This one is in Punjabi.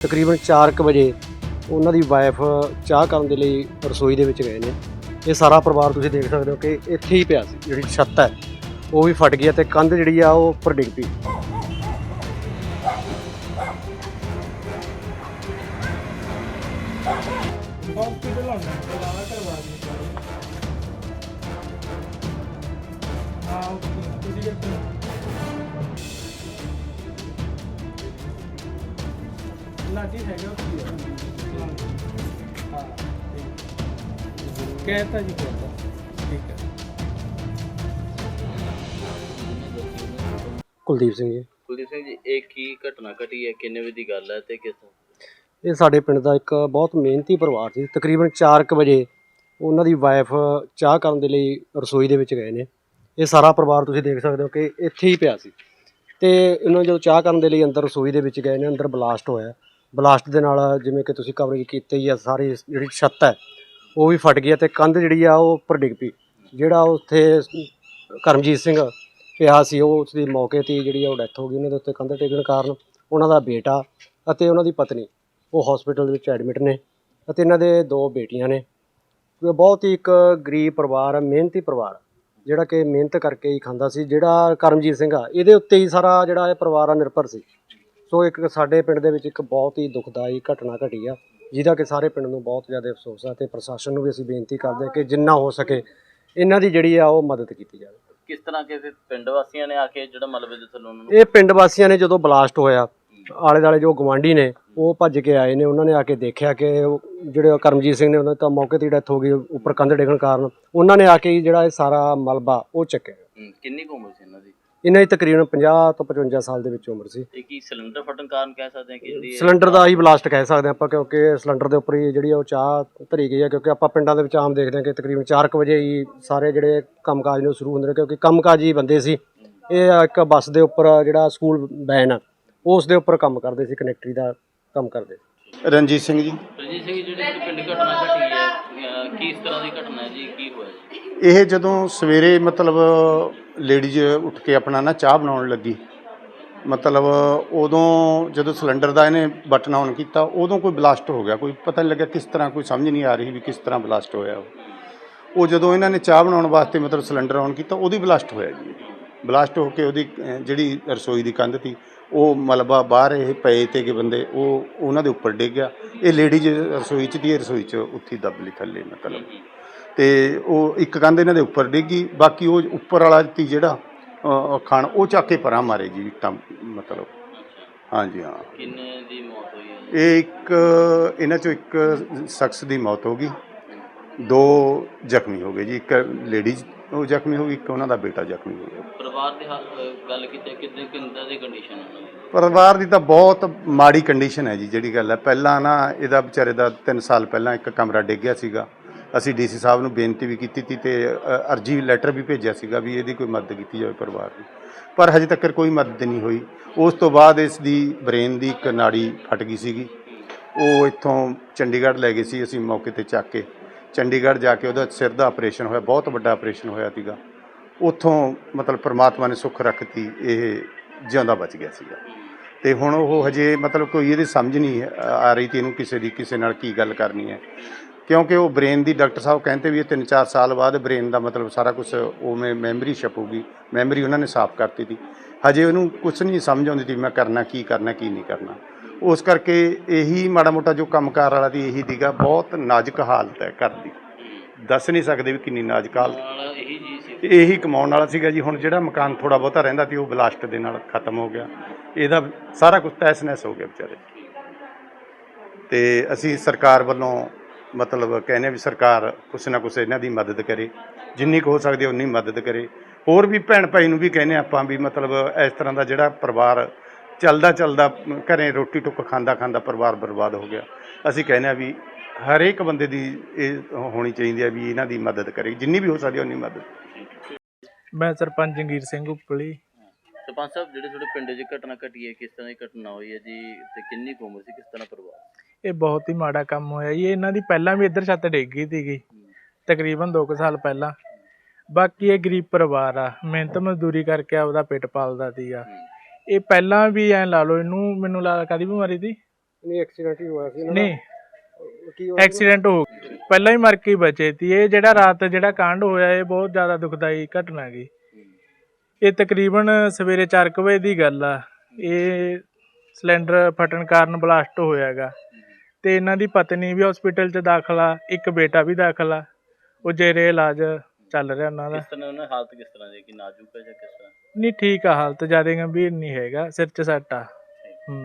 ਤਕਰੀਬਨ 4:00 ਵਜੇ ਉਹਨਾਂ ਦੀ ਵਾਈਫ ਚਾਹ ਕਰਨ ਦੇ ਲਈ ਰਸੋਈ ਦੇ ਵਿੱਚ ਗਏ ਨੇ। ਇਹ ਸਾਰਾ ਪਰਿਵਾਰ ਤੁਸੀਂ ਦੇਖ ਸਕਦੇ ਹੋ ਕਿ ਇੱਥੇ ਹੀ ਪਿਆ ਸੀ, ਜਿਹੜੀ ਛੱਤ ਹੈ, ਉਹ ਵੀ ਫਟ ਗਈ ਹੈ ਤੇ ਕੰਧ ਜਿਹੜੀ ਆ ਉਹ ਉੱਪਰ ਡਿੱਗ ਪਈ। ਹਸਪੀਟਲ ਤੁਸੀਂ ਕਿੱਥੇ ਲਾਡੀ ਹੈਗਾ ਉੱਥੇ ਹੀ? ਆ। ਹਾਂ ਕਹਿਤਾ ਜੀ ਕਹਿਤਾ। ਠੀਕ ਹੈ। ਕੁਲਦੀਪ ਸਿੰਘ ਜੀ। ਕੁਲਦੀਪ ਸਿੰਘ ਜੀ ਇਹ ਕੀ ਘਟਨਾ ਘਟੀ ਹੈ? ਕਿੰਨੇ ਵਜੇ ਦੀ ਗੱਲ ਹੈ ਤੇ ਕਿਸ ਇਹ ਸਾਡੇ ਪਿੰਡ ਦਾ ਇੱਕ ਬਹੁਤ ਮਿਹਨਤੀ ਪਰਿਵਾਰ ਸੀ। ਤਕਰੀਬਨ 4:00 ਵਜੇ ਉਹਨਾਂ ਦੀ ਵਾਈਫ ਚਾਹ ਕਰਨ ਦੇ ਲਈ ਰਸੋਈ ਦੇ ਵਿੱਚ ਗਏ ਨੇ। ਇਹ ਸਾਰਾ ਪਰਿਵਾਰ ਤੁਸੀਂ ਦੇਖ ਸਕਦੇ ਹੋ ਕਿ ਇੱਥੇ ਹੀ ਪਿਆ ਸੀ। ਤੇ ਇਹਨਾਂ ਜਦੋਂ ਚਾਹ ਕਰਨ ਦੇ ਲਈ ਅੰਦਰ ਰਸੋਈ ਦੇ ਵਿੱਚ ਗਏ ਨੇ ਅੰਦਰ ਬਲਾਸਟ ਹੋਇਆ। ਬਲਾਸਟ ਦੇ ਨਾਲ ਜਿਵੇਂ ਕਿ ਤੁਸੀਂ ਕਵਰੇਜ ਕੀਤੀ ਹੀ ਆ, ਸਾਰੀ ਜਿਹੜੀ ਛੱਤ ਹੈ, ਉਹ ਵੀ ਫਟ ਗਈ ਹੈ ਤੇ ਕੰਧ ਜਿਹੜੀ ਆ, ਉਹ ਉੱਪਰ ਡਿੱਗ ਪਈ। ਜਿਹੜਾ ਉੱਥੇ ਕਰਮਜੀਤ ਸਿੰਘ ਪਿਆ ਸੀ, ਉਹ ਉਸ ਦੀ ਮੌਕੇ ਤੇ ਜਿਹੜੀ ਆ, ਉਹ ਡੈਥ ਹੋ ਗਈ। ਉਹਨਾਂ ਦੇ ਉੱਤੇ ਕੰਧ ਡਿੱਗਣ ਕਾਰਨ ਉਹਨਾਂ ਦਾ ਬੇਟਾ ਅਤੇ ਉਹਨਾਂ ਦੀ ਪਤਨੀ, ਉਹ ਹਸਪੀਟਲ ਦੇ ਵਿੱਚ ਐਡਮਿਟ ਨੇ ਅਤੇ ਇਹਨਾਂ ਦੇ ਦੋ ਬੇਟੀਆਂ ਨੇ। ਬਹੁਤ ਹੀ ਇੱਕ ਗਰੀਬ ਪਰਿਵਾਰ ਹੈ ਮਿਹਨਤੀ ਪਰਿਵਾਰ ਜਿਹੜਾ ਕਿ ਮਿਹਨਤ ਕਰਕੇ ਹੀ ਖਾਂਦਾ ਸੀ। ਜਿਹੜਾ ਕਰਮਜੀਤ ਸਿੰਘ ਆ, ਇਹਦੇ ਉੱਤੇ ਹੀ ਸਾਰਾ ਜਿਹੜਾ ਇਹ ਪਰਿਵਾਰ ਆ, ਨਿਰਭਰ ਸੀ। ਸੋ ਇੱਕ ਸਾਡੇ ਪਿੰਡ ਦੇ ਵਿੱਚ ਇੱਕ ਬਹੁਤ ਹੀ ਦੁਖਦਾਈ ਘਟਨਾ ਘਟੀ ਆ ਜਿਹਦਾ ਕਿ ਸਾਰੇ ਪਿੰਡ ਨੂੰ ਬਹੁਤ ਜ਼ਿਆਦਾ ਅਫਸੋਸ ਆ ਤੇ ਪ੍ਰਸ਼ਾਸਨ ਨੂੰ ਵੀ ਅਸੀਂ ਬੇਨਤੀ ਕਰਦੇ ਹਾਂ ਕਿ ਜਿੰਨਾ ਹੋ ਸਕੇ ਇਹਨਾਂ ਦੀ ਜਿਹੜੀ ਆ ਉਹ ਮਦਦ ਕੀਤੀ ਜਾਵੇ। ਕਿਸ ਤਰ੍ਹਾਂ ਕਿ ਫਿਰ ਪਿੰਡ ਵਾਸੀਆਂ ਨੇ ਆ ਕੇ ਜਿਹੜਾ ਮਲਬੇ ਦੇ ਥੱਲੋਂ ਉਹਨਾਂ ਨੂੰ ਇਹ ਪਿੰਡ ਵਾਸੀਆਂ ਨੇ ਜਦੋਂ ਬਲਾਸਟ ਹੋਇਆ ਆਲੇ ਦਾਲੇ ਜੋ ਗਵਾਂਢੀ ਨੇ ਉਹ ਭੱਜ ਕੇ ਆਏ ਨੇ ਉਹਨਾਂ ਨੇ ਆ ਕੇ ਦੇਖਿਆ ਕਿ ਜਿਹੜੇ ਕਰਮਜੀਤ ਸਿੰਘ ਨੇ ਉਹਨਾਂ ਦੀ ਤਾਂ ਮੌਕੇ ਤੇ ਡੈਥ ਹੋ ਗਈ ਉੱਪਰ ਕੰਧ ਡਿੱਗਣ ਕਾਰਨ ਉਹਨਾਂ ਨੇ ਆ ਕੇ ਜਿਹੜਾ ਇਹ ਸਾਰਾ ਮਲਬਾ ਉਹ ਚੱਕਿਆ। ਕਿੰਨੀ ਕੁ ਉਮਰ ਸੀ ਇਹਨਾਂ ਦੀ? ਇਹਨਾਂ ਦੀ ਤਕਰੀਬਨ 50 ਤੋਂ 55 ਸਾਲ ਦੇ ਵਿੱਚ ਉਮਰ ਸੀ। ਇਹ ਕੀ ਸਿਲੰਡਰ ਫਟਣ ਕਾਰਨ ਕਹਿ ਸਕਦੇ ਹਾਂ ਕਿ ਜਿਹੜੀ ਇਹ- ਸਿਲੰਡਰ ਦਾ ਹੀ ਬਲਾਸਟ ਕਹਿ ਸਕਦੇ ਹਾਂ ਆਪਾਂ ਕਿਉਂਕਿ ਸਿਲੰਡਰ ਦੇ ਉੱਪਰ ਹੀ ਜਿਹੜੀ ਆ ਉਹ ਚਾਹ ਧਰੀ ਗਈ ਹੈ ਕਿਉਂਕਿ ਆਪਾਂ ਪਿੰਡਾਂ ਦੇ ਵਿੱਚ ਆਮ ਦੇਖਦੇ ਹਾਂ ਕਿ ਤਕਰੀਬਨ 4 ਵਜੇ ਹੀ ਸਾਰੇ ਜਿਹੜੇ ਕੰਮਕਾਜ ਨੇ ਸ਼ੁਰੂ ਹੁੰਦੇ ਨੇ ਕਿਉਂਕਿ ਕੰਮਕਾਜੀ ਬੰਦੇ ਸੀ। ਇਹ ਇੱਕ ਬੱਸ ਦੇ ਉੱਪਰ ਜਿਹੜਾ ਸਕੂਲ ਵੈਨ ਆ ਉਸ ਦੇ ਉੱਪਰ ਕੰਮ ਕਰਦੇ ਸੀ ਕਨੈਕਟਰੀ ਦਾ ਕੰਮ ਕਰਦੇ ਸੀ। ਰਣਜੀਤ ਸਿੰਘ ਜੀ। ਰਣਜੀਤ ਸਿੰਘ ਜੀ ਜਿਹੜੀ ਪਿੰਡ ਘਟਨਾ ਘਟੀ ਹੈ ਅਹ, ਕਿਸ ਤਰ੍ਹਾਂ ਦੀ ਘਟਨਾ ਹੈ ਜੀ ਕੀ ਹੋਇਆ ਜੀ? ਇਹ ਜਦੋਂ ਸਵੇਰੇ ਮਤਲਬ ਲੇਡੀਜ਼ ਉੱਠ ਕੇ ਆਪਣਾ ਨਾ ਚਾਹ ਬਣਾਉਣ ਲੱਗੀ, ਮਤਲਬ ਉਦੋਂ ਜਦੋਂ ਸਿਲੰਡਰ ਦਾ ਇਹਨੇ ਬਟਨ ਆਨ ਕੀਤਾ, ਉਦੋਂ ਕੋਈ ਬਲਾਸਟ ਹੋ ਗਿਆ, ਕੋਈ ਪਤਾ ਨਹੀਂ ਲੱਗਿਆ ਕਿਸ ਤਰ੍ਹਾਂ, ਕੋਈ ਸਮਝ ਨਹੀਂ ਆ ਰਹੀ ਵੀ ਕਿਸ ਤਰ੍ਹਾਂ ਬਲਾਸਟ ਹੋਇਆ ਉਹ। ਉਹ ਜਦੋਂ ਇਹਨਾਂ ਨੇ ਚਾਹ ਬਣਾਉਣ ਵਾਸਤੇ ਮਤਲਬ ਸਿਲੰਡਰ ਆਨ ਕੀਤਾ, ਉਹਦੀ ਬਲਾਸਟ ਹੋਇਆ ਜੀ। ਬਲਾਸਟ ਹੋ ਕੇ ਉਹਦੀ ਜਿਹੜੀ ਰਸੋਈ ਦੀ ਕੰਧ ਸੀ, ਉਹ ਮਲਬਾ ਬਾਹਰ ਇਹ ਪਏ ਤੇ ਤੇਗੇ ਬੰਦੇ, ਉਹ ਉਹਨਾਂ ਦੇ ਉੱਪਰ ਡਿੱਗ ਗਿਆ। ਇਹ ਲੇਡੀਜ਼ ਰਸੋਈ 'ਚ ਦੀ, ਇਹ ਰਸੋਈ 'ਚ ਉੱਥੇ ਹੀ ਦੱਬ ਲਈ ਥੱਲੇ, ਮਤਲਬ। ਤੇ ਉਹ ਇੱਕ ਕੰਧ ਇਹਨਾਂ ਦੇ ਉੱਪਰ ਡਿੱਗੀ ਬਾਕੀ ਉਹ ਉੱਪਰ ਵਾਲਾ ਤੀ ਜਿਹੜਾ ਖਾਣ ਉਹ ਚੱਕ ਕੇ ਪਰਾਂ ਮਾਰੇ ਜੀ ਇੱਟਾਂ ਮਤਲਬ। ਹਾਂਜੀ ਹਾਂ। ਕਿੰਨੇ ਦੀ ਮੌਤ ਹੋਈ ਹੈ? ਜੀ? ਇਹ ਇੱਕ ਇਹਨਾਂ ਚੋਂ ਇੱਕ ਸ਼ਖਸ ਦੀ ਮੌਤ ਹੋ ਗਈ। ਦੋ ਜ਼ਖਮੀ ਹੋ ਗਏ ਜੀ ਇੱਕ ਲੇਡੀਜ਼ ਉਹ ਜ਼ਖਮੀ ਹੋ ਗਈ ਇੱਕ ਉਹਨਾਂ ਦਾ ਬੇਟਾ ਜ਼ਖਮੀ ਹੋ ਗਿਆ। ਪਰਿਵਾਰ ਦੇ ਗੱਲ ਕੀਤੀ ਕਿੰਨੇ ਕਿੰਦਾ ਦੀ ਕੰਡੀਸ਼ਨ ਹੈ ਉਹਨਾਂ ਦੀ? ਪਰਿਵਾਰ ਦੀ ਤਾਂ ਬਹੁਤ ਮਾੜੀ ਕੰਡੀਸ਼ਨ ਹੈ ਜੀ ਜਿਹੜੀ ਗੱਲ ਹੈ। ਪਹਿਲਾਂ ਨਾ ਇਹਦਾ ਵਿਚਾਰੇ ਦਾ 3 ਸਾਲ ਪਹਿਲਾਂ ਇੱਕ ਕਮਰਾ ਡਿੱਗ ਗਿਆ ਸੀਗਾ। ਅਸੀਂ ਡੀਸੀ ਸਾਹਿਬ ਨੂੰ ਬੇਨਤੀ ਵੀ ਕੀਤੀ ਤੀ ਤੇ ਅ, ਅਰਜੀ ਲੈਟਰ ਵੀ ਭੇਜਿਆ ਸੀਗਾ ਵੀ ਇਹਦੀ ਕੋਈ ਮਦਦ ਕੀਤੀ ਜਾਵੇ ਪਰਿਵਾਰ ਦੀ ਪਰ ਹਜੇ ਤੱਕ ਕੋਈ ਮਦਦ ਨਹੀਂ ਹੋਈ। ਉਸ ਤੋਂ ਬਾਅਦ ਇਸ ਦੀ ਬ੍ਰੇਨ ਦੀ ਇੱਕ ਨਾੜੀ ਫਟ ਗਈ ਸੀਗੀ। ਉਹ ਇੱਥੋਂ ਚੰਡੀਗੜ੍ਹ ਲੈ ਗਏ ਸੀ ਅਸੀਂ ਮੌਕੇ ਤੇ ਚੱਕ ਕੇ। ਚੰਡੀਗੜ੍ਹ ਜਾ ਕੇ ਉਹਦਾ ਸਿਰ ਦਾ ਆਪਰੇਸ਼ਨ ਹੋਇਆ ਬਹੁਤ ਵੱਡਾ ਆਪਰੇਸ਼ਨ ਹੋਇਆ ਸੀਗਾ। ਉੱਥੋਂ ਮਤਲਬ ਪ੍ਰਮਾਤਮਾ ਨੇ ਸੁੱਖ ਰੱਖਤੀ ਇਹ ਜਿਉਂਦਾ ਬਚ ਗਿਆ ਸੀਗਾ। ਤੇ ਹੁਣ ਉਹ ਹਜੇ ਮਤਲਬ ਕੋਈ ਇਹਦੀ ਸਮਝ ਨਹੀਂ ਆ ਆ ਰਹੀ ਤੇ ਇਹਨੂੰ ਕਿਸੇ ਦੀ ਕਿਸੇ ਨਾਲ ਕੀ ਗੱਲ ਕਰਨੀ ਹੈ। ਕਿਉਂਕਿ ਉਹ ਬ੍ਰੇਨ ਦੀ ਡਾਕਟਰ ਸਾਹਿਬ ਕਹਿੰਦੇ ਵੀ ਇਹ 3-4 ਸਾਲ ਬਾਅਦ ਬ੍ਰੇਨ ਦਾ ਮਤਲਬ ਸਾਰਾ ਕੁਝ ਉਵੇਂ ਮੈਮਰੀ ਛਪੂਗੀ, ਮੈਮਰੀ ਉਹਨਾਂ ਨੇ ਸਾਫ਼ ਕਰਤੀ ਸੀ ਹਜੇ ਉਹਨੂੰ ਕੁਝ ਨਹੀਂ ਸਮਝ ਆਉਂਦੀ ਸੀ ਮੈਂ ਕਰਨਾ ਕੀ ਕਰਨਾ, ਕੀ ਨਹੀਂ ਕਰਨਾ। ਉਸ ਕਰਕੇ ਇਹੀ ਮਾੜਾ ਮੋਟਾ ਜੋ ਕੰਮਕਾਰ ਵਾਲਾ ਦੀ ਇਹੀ ਦੀਗਾ, ਬਹੁਤ ਨਾਜ਼ੁਕ ਹਾਲਤ ਹੈ ਘਰ ਦੀ। ਦੱਸ ਨਹੀਂ ਸਕਦੇ ਵੀ ਕਿੰਨੀ ਨਾਜ਼ੁਕ ਹਾਲਤ। ਇਹੀ ਕਮਾਉਣ ਵਾਲਾ ਸੀਗਾ ਜੀ, ਹੁਣ ਜਿਹੜਾ ਮਕਾਨ ਥੋੜਾ ਬਹੁਤਾ ਰਹਿੰਦਾ ਸੀ ਉਹ ਬਲਾਸਟ ਦੇ ਨਾਲ ਖਤਮ ਹੋ ਗਿਆ। ਇਹਦਾ ਸਾਰਾ ਕੁਝ ਤਹਿਸ ਨਹਿਸ ਹੋ ਗਿਆ ਵਿਚਾਰੇ। ਤੇ ਅਸੀਂ ਸਰਕਾਰ ਵੱਲੋਂ ਮਤਲਬ ਕਹਿੰਦੇ ਵੀ ਸਰਕਾਰ ਕੁਛ ਨਾ ਕੁਛ ਇਹਨਾਂ ਦੀ ਮਦਦ ਕਰੇ ਜਿੰਨੀ ਕੁ ਹੋ ਸਕਦੀ ਹੈ ਉਨੀ ਮਦਦ ਕਰੇ। ਹੋਰ ਵੀ ਭੈਣ ਭਾਈ ਨੂੰ ਵੀ ਕਹਿੰਦੇ ਹਾਂ ਆਪਾਂ ਵੀ ਮਤਲਬ ਇਸ ਤਰ੍ਹਾਂ ਦਾ ਜਿਹੜਾ ਪਰਿਵਾਰ ਚੱਲਦਾ ਚੱਲਦਾ ਘਰੇ ਰੋਟੀ ਟੁੱਕ ਖਾਂਦਾ ਖਾਂਦਾ ਪਰਿਵਾਰ ਬਰਬਾਦ ਹੋ ਗਿਆ। ਅਸੀਂ ਕਹਿੰਦੇ ਹਾਂ ਵੀ ਹਰੇਕ ਬੰਦੇ ਦੀ ਇਹ ਹੋਣੀ ਚਾਹੀਦੀ ਹੈ ਵੀ ਇਹਨਾਂ ਦੀ ਮਦਦ ਕਰੇ ਜਿੰਨੀ ਵੀ ਹੋ ਸਕਦੀ ਹੈ ਉਨੀ ਮਦਦ। ਮੈਂ ਸਰਪੰਚ ਜੰਗੀਰ ਸਿੰਘ ਉਪਲੀ। ਸਰਪੰਚ ਸਾਹਿਬ ਜਿਹੜੇ ਤੁਹਾਡੇ ਪਿੰਡ 'ਚ ਘਟਨਾ ਘਟੀ ਹੈ ਕਿਸ ਤਰ੍ਹਾਂ ਦੀ ਘਟਨਾ ਹੋਈ ਹੈ ਜੀ ਤੇ ਕਿੰਨੀ ਕੁ ਉਮਰ ਸੀ ਕਿਸ ਤਰ੍ਹਾਂ ਪਰਿਵਾਰ? ਇਹ ਬਹੁਤ ਹੀ ਮਾੜਾ ਕੰਮ ਹੋਇਆ ਜੀ। ਇਹਨਾਂ ਦੀ ਪਹਿਲਾਂ ਵੀ ਇੱਧਰ ਛੱਤ ਡਿੱਗ ਗਈ ਸੀਗੀ ਤਕਰੀਬਨ 2 ਸਾਲ ਪਹਿਲਾਂ। ਬਾਕੀ ਇਹ ਗਰੀਬ ਪਰਿਵਾਰ ਆ ਮਿਹਨਤ ਮਜ਼ਦੂਰੀ ਕਰਕੇ ਆਪਦਾ ਪੇਟ ਪਾਲਦਾ ਸੀਗਾ। ਇਹ ਪਹਿਲਾਂ ਵੀ ਐ ਲਾ ਲਓ ਇਹਨੂੰ ਮੈਨੂੰ ਲੱਗਦਾ ਕਾਦੀ ਬਿਮਾਰੀ ਦੀ ਨਹੀਂ ਐਕਸੀਡੈਂਟ ਹੀ ਹੋਇਆ ਸੀ ਨਹੀਂ ਸੀ? ਐਕਸੀਡੈਂਟ ਹੋ ਗਿਆ। ਪਹਿਲਾਂ ਹੀ ਮਰ ਕੇ ਬਚੇ ਤੀ ਇਹ ਜਿਹੜਾ ਰਾਤ ਜਿਹੜਾ ਕਾਂਡ ਹੋਇਆ ਇਹ ਬਹੁਤ ਜ਼ਿਆਦਾ ਦੁਖਦਾਈ ਘਟਨਾ ਗਈ ਇਹ ਤਕਰੀਬਨ ਸਵੇਰੇ 4 ਵਜੇ ਦੀ ਗੱਲ ਆ। ਇਹ ਸਿਲੰਡਰ ਫਟਣ ਕਾਰਨ ਬਲਾਸਟ ਹੋਇਆਗਾ ਤੇ ਇਹਨਾਂ ਦੀ ਪਤਨੀ ਵੀ ਹਸਪੀਟਲ 'ਚ ਦਾਖਲ ਆ ਇੱਕ ਬੇਟਾ ਵੀ ਦਾਖਲ ਆ। ਉਹ ਜੇਰੇ ਇਲਾਜ ਚੱਲ ਰਿਹਾ ਉਹਨਾਂ ਦਾ। ਕਿਸ ਤਰ੍ਹਾਂ ਉਹਨਾਂ ਦੀ ਹਾਲਤ ਕਿਸ ਤਰ੍ਹਾਂ ਦੀ ਹੈ ਕਿ ਨਾਜ਼ੁਕ ਹੈ ਜਾਂ ਕਿਸ ਤਰ੍ਹਾਂ? ਨਹੀਂ ਠੀਕ ਆ ਹਾਲਤ ਜ਼ਿਆਦਾ ਗੰਭੀਰ ਨਹੀਂ ਹੈਗਾ ਸਿਰ 'ਚ ਸੱਟ ਆ। ਹੂੰ।